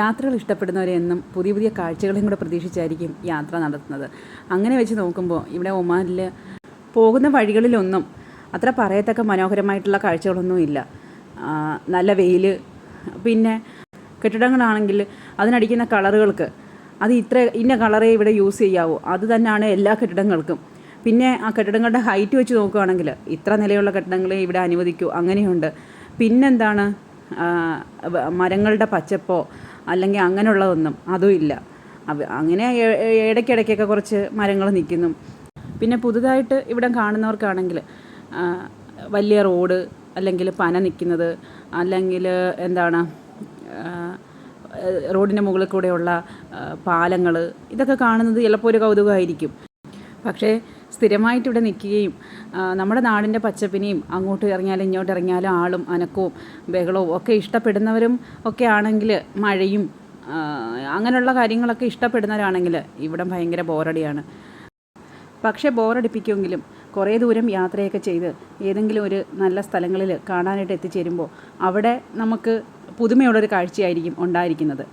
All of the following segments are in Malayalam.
യാത്രകൾ ഇഷ്ടപ്പെടുന്നവരെന്നും പുതിയ പുതിയ കാഴ്ചകളെയും കൂടെ പ്രതീക്ഷിച്ചായിരിക്കും യാത്ര നടത്തുന്നത്. അങ്ങനെ വെച്ച് നോക്കുമ്പോൾ ഇവിടെ ഒമാനിൽ പോകുന്ന വഴികളിലൊന്നും അത്ര പറയത്തക്ക മനോഹരമായിട്ടുള്ള കാഴ്ചകളൊന്നുമില്ല നല്ല വെയിൽ പിന്നെ കെട്ടിടങ്ങളാണെങ്കിൽ അതിനടിക്കുന്ന കളറുകൾക്ക് അത് ഇത്ര ഇന്ന കളറേ ഇവിടെ യൂസ് ചെയ്യാവൂ. അത് തന്നെയാണ് എല്ലാ കെട്ടിടങ്ങൾക്കും. പിന്നെ ആ കെട്ടിടങ്ങളുടെ ഹൈറ്റ് വെച്ച് നോക്കുകയാണെങ്കിൽ ഇത്ര നിലയുള്ള കെട്ടിടങ്ങളെ ഇവിടെ അനുവദിക്കൂ. അങ്ങനെയുണ്ട്. പിന്നെന്താണ്? മരങ്ങളുടെ പച്ചപ്പോ അല്ലെങ്കിൽ അങ്ങനെയുള്ളതൊന്നും അതും ഇല്ല. അങ്ങനെ ഇടയ്ക്കിടയ്ക്കൊക്കെ കുറച്ച് മരങ്ങൾ നിൽക്കുന്നു. പിന്നെ പുതുതായിട്ട് ഇവിടെ കാണുന്നവർക്കാണെങ്കിൽ വലിയ റോഡ് അല്ലെങ്കിൽ പന നിൽക്കുന്നത് അല്ലെങ്കിൽ എന്താണ് റോഡിന്റെ മുകളിൽ കൂടെയുള്ള പാലങ്ങൾ ഇതൊക്കെ കാണുന്നത് ചിലപ്പോൾ ഒരു കൗതുകമായിരിക്കും. പക്ഷേ സ്ഥിരമായിട്ട് ഇവിടെ നിൽക്കുകയും നമ്മുടെ നാടിന്റെ പച്ചപ്പിനെയും അങ്ങോട്ട് ഇറങ്ങിയാലും ഇങ്ങോട്ട് ഇറങ്ങിയാലും ആളും അനക്കവും ബഹളവും ഒക്കെ ഇഷ്ടപ്പെടുന്നവരും ഒക്കെ ആണെങ്കിൽ മഴയും അങ്ങനെയുള്ള കാര്യങ്ങളൊക്കെ ഇഷ്ടപ്പെടുന്നവരാണെങ്കിൽ ഇവിടെ ഭയങ്കര ബോറടിയാണ്. പക്ഷേ ബോറടിപ്പിക്കുമെങ്കിലും കുറേ ദൂരം യാത്രയൊക്കെ ചെയ്ത് ഏതെങ്കിലും ഒരു നല്ല സ്ഥലങ്ങളിൽ കാണാനായിട്ട് എത്തിച്ചേരുമ്പോൾ അവിടെ നമുക്ക് പുതുമയുള്ളൊരു കാഴ്ചയായിരിക്കും ഉണ്ടായിരിക്കുന്നത്.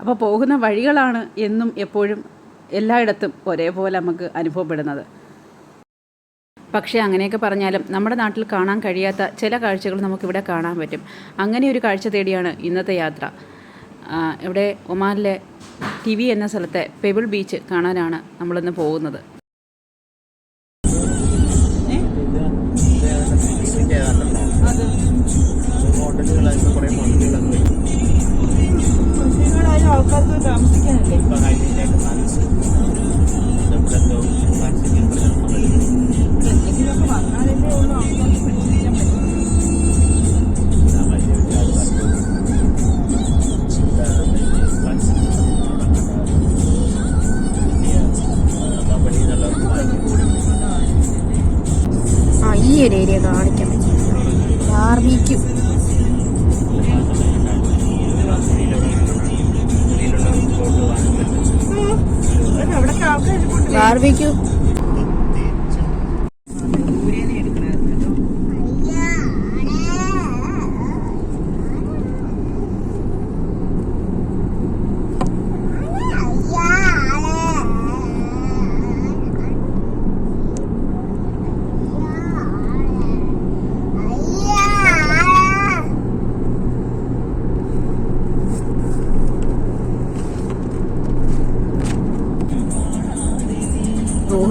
അപ്പോൾ പോകുന്ന വഴികളാണ് എന്നും എപ്പോഴും എല്ലായിടത്തും ഒരേപോലെ നമുക്ക് അനുഭവപ്പെടുന്നത്. പക്ഷേ അങ്ങനെയൊക്കെ പറഞ്ഞാലും നമ്മുടെ നാട്ടിൽ കാണാൻ കഴിയാത്ത ചില കാഴ്ചകൾ നമുക്കിവിടെ കാണാൻ പറ്റും. അങ്ങനെ ഒരു കാഴ്ച തേടിയാണ് ഇന്നത്തെ യാത്ര. ഇവിടെ ഒമാനിലെ ടി വി എന്ന സ്ഥലത്തെ പെബിൾ ബീച്ച് കാണാനാണ് നമ്മളിന്ന് പോകുന്നത്.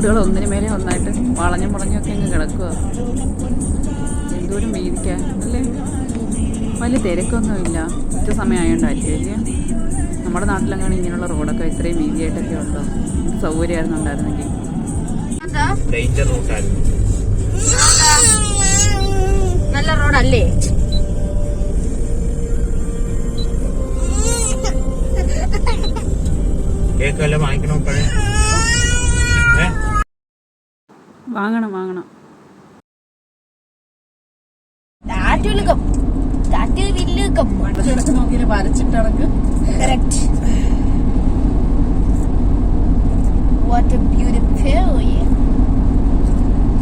റോഡുകൾ ഒന്നിനു മേലെ ഒന്നായിട്ട് വളഞ്ഞും മുളഞ്ഞൊക്കെ അങ്ങ് കിടക്കുക എന്തോരം വീതിക്കാൻ അല്ലേ? വലിയ തിരക്കൊന്നുമില്ല. ഉച്ച സമയമായതുകൊണ്ടായിരിക്കും അല്ലേ? നമ്മുടെ നാട്ടിലെങ്ങാണ് ഇങ്ങനെയുള്ള റോഡൊക്കെ ഇത്രയും വീതിയായിട്ടൊക്കെ ഉണ്ടോ? സൗകര്യമായിരുന്നു ഉണ്ടായിരുന്നെങ്കിൽ? നല്ല റോഡല്ലേ? കേക്കെല്ലാം വാങ്ങിക്കണോ ഇപ്പോഴേ? വാങ്ങണം വാങ്ങണം.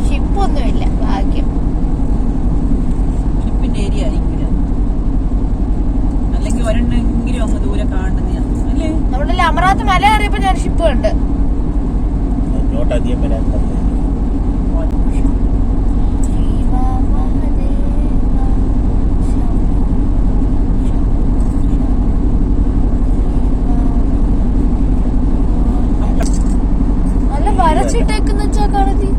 ഷിപ്പൊന്നുമില്ല ഭാഗ്യം. ഷിപ്പിന്റെ ഏരിയ ആയിരിക്കില്ല. അല്ലെങ്കിൽ ഒരെണ്ണെങ്കിലും അങ്ങ് ദൂരെ അല്ലേ? അമറാത്ത് മല കയറിയപ്പോ ഞാൻ ഷിപ്പ് ഉണ്ട് നോട്ട് അധികം വരാൻ വരച്ചിട്ടേക്കുന്ന വെച്ചാ കാണത്തി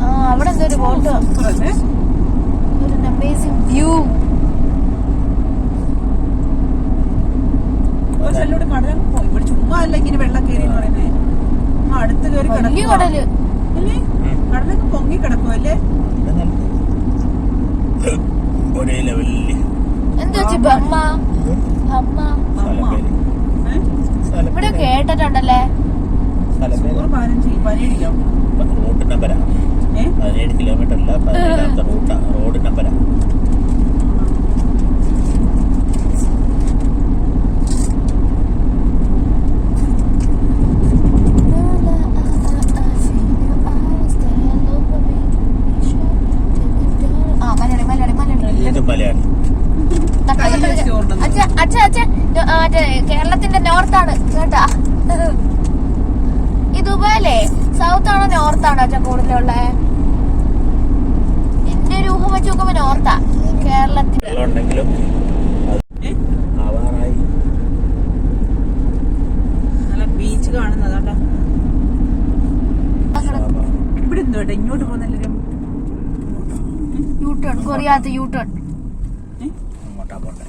ആ അവിടെ എന്തോ ഒരു ഫോട്ടോ അല്ലേ ഒരു അമേസിംഗ് വ്യൂ ഒരു സ്ഥലത്തോട്ട് കടലങ്ങ് പോയി. ഇവിടെ ചുമ്മാ അല്ല ഇങ്ങനെ വെള്ളം കയറി എന്ന് പറയുന്നേ. ആ അടുത്ത് കയറി വലിയ കടൽ. അല്ലേ കടലൊക്കെ പൊങ്ങി കിടക്കും അല്ലേ? ഒരേ ലെവലിൽ എന്താ സ്ഥലപ്പേര് ഏഹ് സ്ഥലപ്പേര് കേട്ടിട്ടുണ്ടല്ലേ? റോഡ് നമ്പരാ. പതിനേഴ് കിലോമീറ്റർ അല്ല പതിനേഴാമത്തെ റൂട്ടാ റോഡ് നമ്പരാ. വെള്ളം ആവാറായി. നല്ല ബീച്ച് കാണുന്നത് അതുകൊണ്ടാ ഇവിടെ എന്തോ ഇങ്ങോട്ട് പോകുന്നില്ല യൂ ടേൺ കൊറിയാത്ത യൂ ടേൺ അങ്ങോട്ടാ പോണ്ടേ.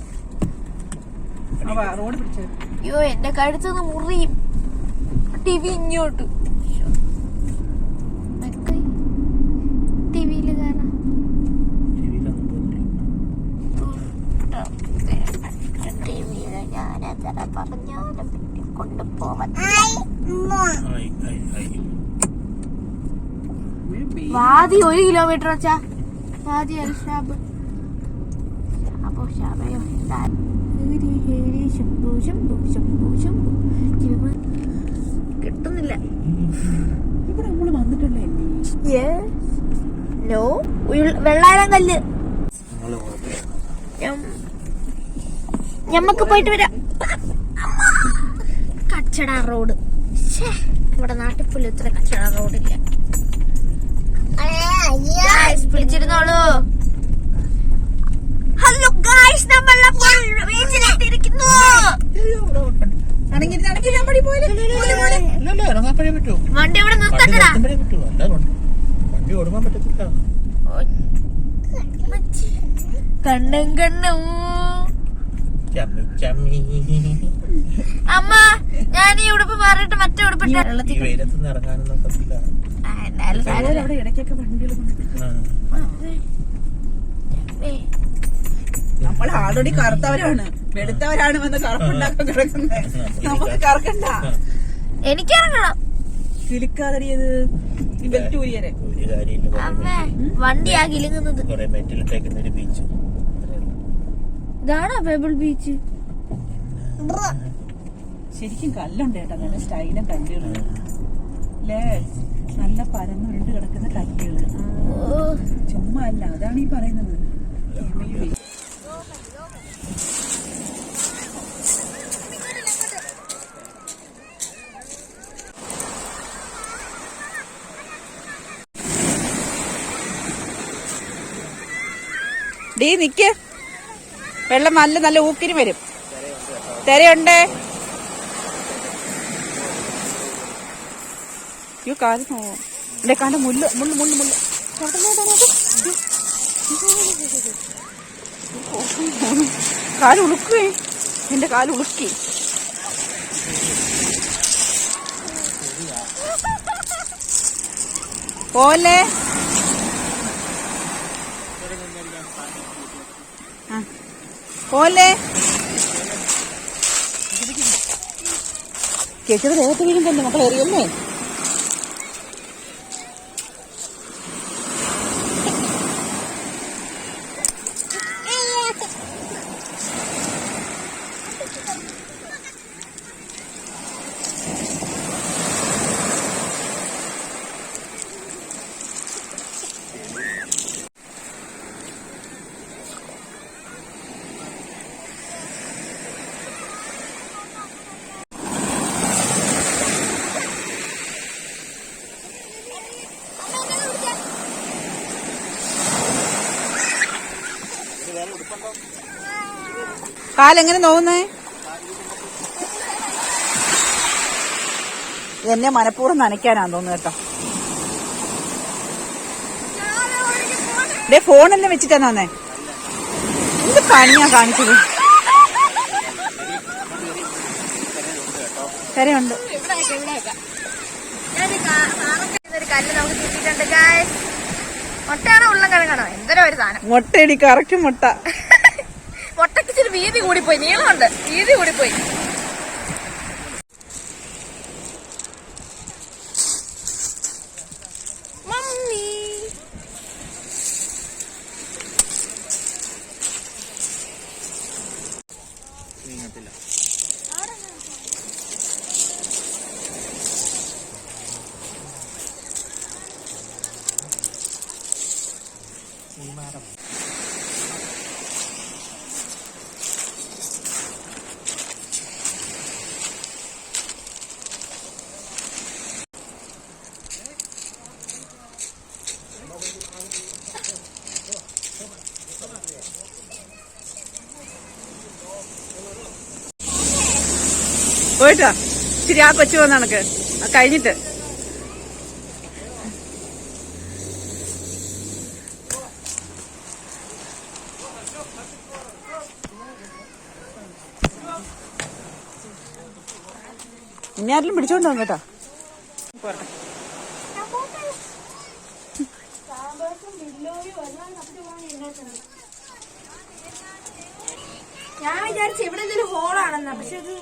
റോഡ് പിടിച്ചു? അയ്യോ എന്റെ കഴുത്തുനിന്ന് മുറിയും ടിവി ഇങ്ങോട്ട്. ഞാനെത്ര പറഞ്ഞാലും കൊണ്ടുപോവാൻ ആയി വാതി ഒരു കിലോമീറ്റർ വെച്ചാ. വാതി അല്ല ഷാബ്. ഷാബോ ഷാബയോ എന്താ ഹരി ഹരി ശംഭു ശംഭു ശംഭു ശംഭു. ഇവ കിട്ടുന്നില്ല. ഇവിടെ നമ്മൾ വന്നിട്ടുള്ളേ നോ വെള്ളാരം കല്ല്. ഞമ്മക്ക് പോയിട്ട് വരാം. കച്ചട റോഡ്. ഇവിടെ നാട്ടിൽ പോലും ഇത്ര കച്ചട റോഡില്ല പിടിച്ചിരുന്നോളൂ ഹലോ ഗായ്സ് നമ്മൾ അപ്പോൾ വണ്ടി ഇവിടെ വണ്ടി നിർത്തണ്ടടാ. വണ്ടി ഓടുമ്പോൾ പറ്റത്തില്ല. കണ്ണും കണ്ണും. അമ്മ ഞാൻ ഈ ഉടുപ്പ് മാറിയിട്ട് മറ്റേ ഉടുപ്പ് വെയിലത്തുനിന്ന് ഇറങ്ങാനൊന്നും പറ്റില്ല. നമ്മൾ ആൾറെഡി കറുത്തവരാണ്. വെളുത്തവരാണ് വന്ന് കറുപ്പുണ്ടാക്കാൻ കിടക്കുന്നത് നമുക്ക് കറക്കണ്ട. എനിക്കിറങ്ങണം. അമ്മേ വണ്ടിയാ കിലുങ്ങുന്നത്. ബീച്ച് ഇതാണോ പേബിൾ ബീച്ച് ശരിക്കും കല്ലുണ്ട് കേട്ടോ നല്ല സ്റ്റൈലും കല്ലുകൾ അല്ലേ നല്ല പരന്നുരുണ്ട് കിടക്കുന്ന കല്ലുകൾ ചുമ്മാ അല്ല അതാണ് ഈ പറയുന്നത്. ഡീ നിക്ക്. വെള്ളം നല്ല നല്ല ഊക്കിന് വരും. തിരയുണ്ട്? അയ്യോ കാൽ നോവും ഇവിടെ കാണ്ട മുല്ല് മുള്ളു മുള്ളു മുള്ളു. കാൽ ഉളുക്കുവേ എന്റെ കാൽ ഉളുക്കി. പോലെ പോലെ കേട്ടത് ദേഹത്ത് തന്നെ മക്കളെ എറിയല്ലേ കാലെങ്ങനെ നോവുന്നേ? എന്നെ മനഃപൂർവം നനയ്ക്കാനാന്ന് തോന്നുന്നു കേട്ടോ. ഡേ ഫോണെല്ലാം വെച്ചിട്ടാ വന്നേ. എന്ത് പണിയാ കാണിച്ചത്? കരയുണ്ട്. കല്ല് നമുക്ക് കിട്ടിയിട്ടുണ്ട് ഗായ്സ് മുട്ടയാണോ ഉള്ളം കിഴങ്ങാണോ എന്തോ ഒരു സാധനം. മുട്ടയടി കറക്റ്റ് മുട്ട. മുട്ടയ്ക്ക് ഇച്ചിരി വീതി കൂടിപ്പോയി നീളമുണ്ട് വീതി കൂടിപ്പോയി. പോയിട്ടോ. ഇച്ചിരി ആ കൊച്ചു വന്ന കണക്ക് കഴിഞ്ഞിട്ട്. ഇനി ആരെങ്കിലും പിടിച്ചോണ്ടോ കേട്ടോ. പോരട്ടെ. ഞാൻ വിചാരിച്ചു ഇവിടെ ഇതൊരു ഹോളാണെന്നാ പക്ഷെ ഇത്